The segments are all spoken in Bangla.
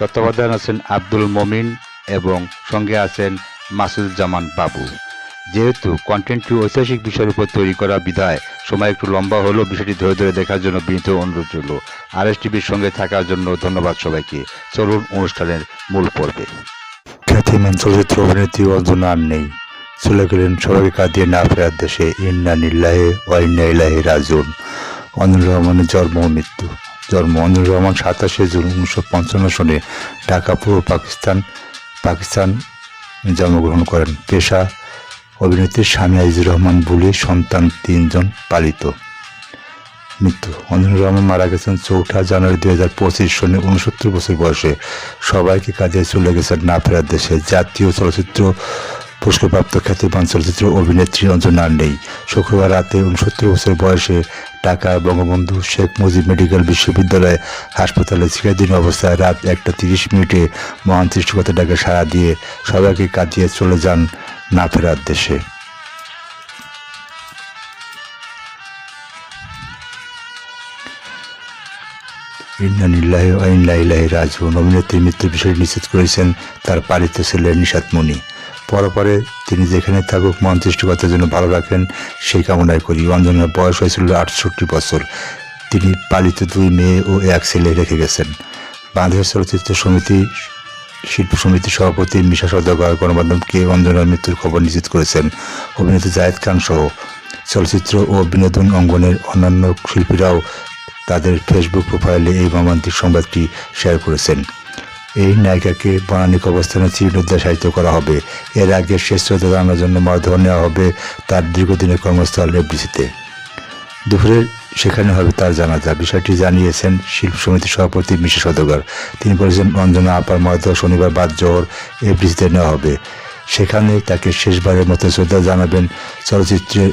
তত্ত্বাবধান আছেন আব্দুল মমিন এবং সঙ্গে আছেন মাসুদুজ্জামান বাবু। যেহেতু কন্টেন্টটি ঐতিহাসিক বিষয়ের উপর তৈরি করা বিধায় সময় একটু লম্বা হলেও বিষয়টি ধরে ধরে দেখার জন্য বিনীত অনুরোধ রইল। আর এস টিভির সঙ্গে থাকার জন্য ধন্যবাদ সবাইকে। চলুন অনুষ্ঠানের মূল পর্বে। খ্যাতিমান চলচ্চিত্র অভিনেত্রী অঞ্জনা আর নেই। চলে গেলেন সবাইকে কাঁদিয়ে না ফেরার দেশে, ইন্না নিল্লাহে ওয়াইন্না ইলাহে রাজুন অঞ্জুর রহমানের জন্ম মৃত্যু। জন্ম অঞ্জুর রহমান সাতাশে জুন উনিশশো পঞ্চান্ন সনে ঢাকা, পূর্ব পাকিস্তান পাকিস্তান জন্মগ্রহণ করেন। পেশা অভিনেত্রী স্বামী আজিজুর রহমান বুলি সন্তান তিনজন পালিত। মৃত্যু অঞ্জুর রহমান মারা গেছেন চৌঠা জানুয়ারি দুই হাজার পঁচিশ সনে উনসত্তর বছর বয়সে। সবাইকে কাজে চলে গেছেন না ফেরার দেশে জাতীয় চলচ্চিত্র পুরস্কারপ্রাপ্ত খ্যাতিমান চলচ্চিত্র অভিনেত্রী অঞ্জনা নেই শুক্রবার রাতে উনসত্তর বছর বয়সে ঢাকা বঙ্গবন্ধু শেখ মুজিব মেডিকেল বিশ্ববিদ্যালয় হাসপাতালে চিকিৎসাধীন অবস্থায় রাত একটা তিরিশ মিনিটে মহান সৃষ্টিকতা ডাকে সাড়া দিয়ে সবাইকে কাঁদিয়ে চলে যান না ফেরার দেশে ইন্নানিল্লাহি আইনলাইলাহি রাজুন অভিনেত্রীর মৃত্যুর বিষয়টি নিশ্চিত করেছেন তার পালিত ছেলে নিশাত মণি পরপরে তিনি যেখানে থাকুক, মন সৃষ্টিকতার জন্য ভালো রাখেন, সেই কামনায় করি। অঞ্জনার বয়স হয়েছিল আটষট্টি বছর। তিনি পালিত দুই মেয়ে ও এক ছেলে রেখে গেছেন। বাংলাদেশ চলচ্চিত্র সমিতি, শিল্প সমিতির সভাপতি মিশা সদাগর, গণমাধ্যমকে অঞ্জনার মৃত্যুর খবর নিশ্চিত করেছেন। অভিনেতা জায়েদ খান সহ চলচ্চিত্র ও বিনোদন অঙ্গনের অন্যান্য শিল্পীরাও তাদের ফেসবুক প্রোফাইলে এই মর্মান্তিক সংবাদটি শেয়ার করেছেন। এই নায়িকাকে বনানিক অবস্থানে সাহিত্য করা হবে। এর আগে শেষ শ্রদ্ধা জানানোর জন্য মরদেহ নেওয়া হবে তার দীর্ঘদিনের কর্মস্থল এফডিসিতে। দুপুরে সেখানে হবে তার জানাজা। বিষয়টি জানিয়েছেন শিল্প সমিতির সভাপতি মিশা সদগর তিনি বলেছেন অঞ্জনা আপার মরদেহ শনিবার বাদ জোহর এফডিসিতে নেওয়া হবে। সেখানে তাকে শেষবারের মতো শ্রদ্ধা জানাবেন চলচ্চিত্রের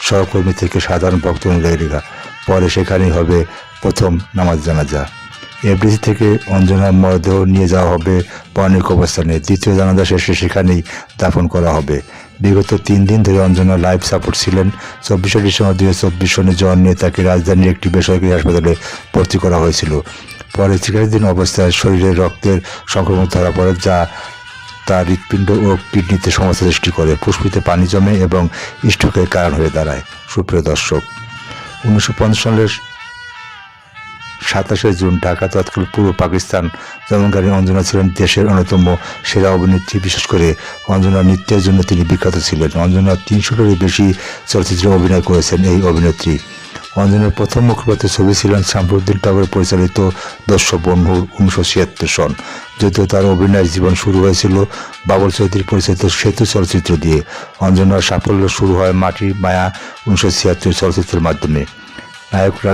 সহকর্মী থেকে সাধারণ ভক্ত অনুযায়ীরা পরে সেখানেই হবে প্রথম নামাজ জানাজা। এফডিসি থেকে অঞ্জনার মরদেহ নিয়ে যাওয়া হবে পৌরাণিক অবস্থানে দ্বিতীয় জানাজা শেষে সেখানেই দাফন করা হবে। বিগত তিন দিন ধরে অঞ্জনা লাইফ সাপোর্ট ছিলেন। চব্বিশে ডিসেম্বর দুই হাজার চব্বিশ সনে জ্বর নিয়ে তাকে রাজধানীর একটি বেসরকারি হাসপাতালে ভর্তি করা হয়েছিল। পরে চিকিৎসাধীন অবস্থায় শরীরে রক্তের সংক্রমণ ধরা পড়ে, যা তার হৃৎপিণ্ড ও কিডনিতে সমস্যা সৃষ্টি করে। পুষ্পিতে পানি জমে এবং স্ট্রোকের কারণ হয়ে দাঁড়ায়। সুপ্রিয় দর্শক, উনিশশো পঞ্চাশ সালের সাতাশে জুন ঢাকা তৎকাল পূর্ব পাকিস্তান জন্মকারী অঞ্জনা ছিলেন দেশের অন্যতম সেরা অভিনেত্রী। বিশেষ করে অঞ্জনা নৃত্যের জন্য তিনি বিখ্যাত ছিলেন। অঞ্জনা তিনশোটারও বেশি চলচ্চিত্রে অভিনয় করেছেন এই অভিনেত্রী। অঞ্জনার প্রথম মুখপাত্র ছবি ছিলেন শামসুদ্দিন টগর পরিচালিত দস্য বন্ধুর উনিশশো ছিয়াত্তর সন। যদিও তার অভিনয় জীবন শুরু হয়েছিল বাবর চৌধুরী পরিচালিত সেতু চলচ্চিত্র দিয়ে। অঞ্জনার সাফল্য শুরু হয় মাটির মায়া উনিশশো ছিয়াত্তর চলচ্চিত্রের মাধ্যমে। নায়করা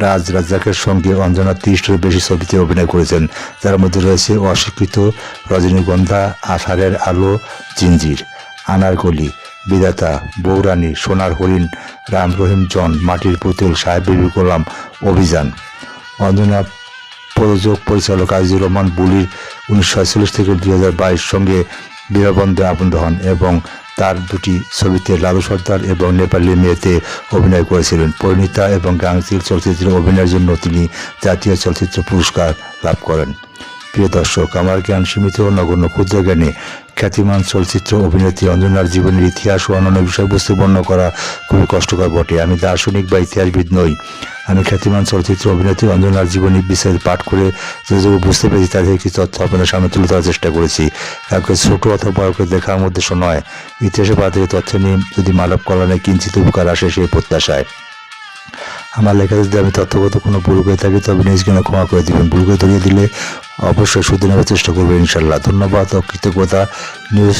রাজ রাজ্জাকের সঙ্গে অঞ্জনা তিরিশটির বেশি ছবিতে অভিনয় করেছেন, যার মধ্যে রয়েছে অস্বীকৃত রজনীগন্ধা, আষাঢ়ের আলো, জিঞ্জির আনারকলি বিদাতা বৌরানী সোনার হরিণ, রাম রহিম, জন, মাটির পুতুল, সাহেব বিবি গোলাম, অভিযান। অঞ্জনা প্রযোজক, পরিচালক আজিজুর রহমান বুলির উনিশশো থেকে দুই হাজার বাইশ সঙ্গে বিবাহবন্ধে আবদ্ধ হন এবং তার দুটি ছবিতে লালু সর্দার এবং নেপালি মেয়েতে অভিনয় করেছিলেন। পরিণীতা এবং গাংচিল চলচ্চিত্রে অভিনয়ের জন্য তিনি জাতীয় চলচ্চিত্র পুরস্কার লাভ করেন। প্রিয় দর্শক, আমার জ্ঞান সীমিত ও নগণ্য, ক্ষুদ্র জ্ঞানে খ্যাতিমান চলচ্চিত্র অভিনেত্রী অঞ্জনার জীবনের ইতিহাস ও অন্যান্য বিষয়বস্তু বর্ণনা করা খুবই কষ্টকর বটে। আমি দার্শনিক বা ইতিহাসবিদ নই। আমি খ্যাতিমান চলচ্চিত্র অভিনেত্রী অঞ্জনার জীবনী বিস্তারিত পাঠ করে যতটুকু বুঝতে পেরেছি তাদের কিছু তথ্য আপনাদের সামনে তুলে ধরার চেষ্টা করেছি। কাউকে ছোট অথবা করে দেখার মধ্যে নয়। ইতিহাসে পাঠিয়ে তথ্য নিয়ে যদি মানব কল্যাণে কিঞ্চিত উপকার আসে সেই প্রত্যাশায়। আমার লেখা যদি আমি তথ্যগত কোনো ভুল করে থাকি, তবে নিজকে ক্ষমা করে দিবেন। ভুল করে ধরিয়ে দিলে অবশ্যই শুধু নেওয়ার চেষ্টা করবেন ইনশাল্লাহ ধন্যবাদ ও কৃতজ্ঞতা। নিউজ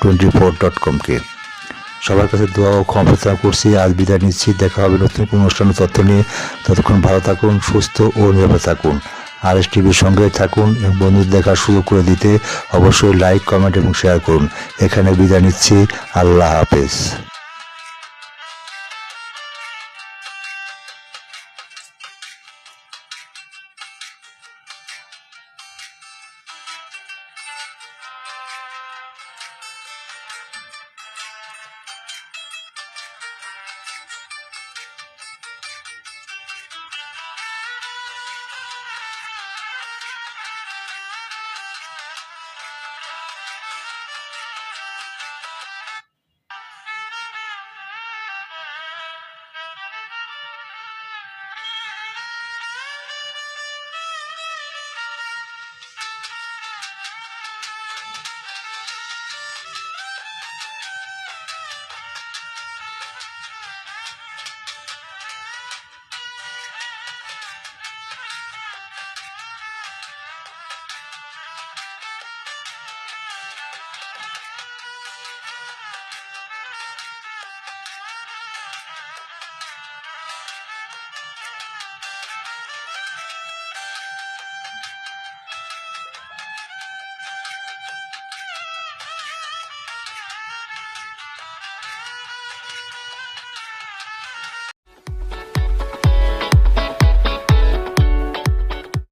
টোয়েন্টি ফোর ডট কমকে সবার কাছে দোয়া ও ক্ষমতা করছি। আজ বিদায় নিচ্ছি। দেখা হবে নতুন কোনো অনুষ্ঠানের তথ্য নিয়ে। ততক্ষণ ভালো থাকুন, সুস্থ ও নিরাপদ থাকুন। আর এস টিভির সঙ্গে থাকুন এবং বন্ধুদের দেখার সুযোগ করে দিতে অবশ্যই লাইক, কমেন্ট এবং শেয়ার করুন। এখানে বিদায় নিচ্ছি। আল্লাহ হাফেজ।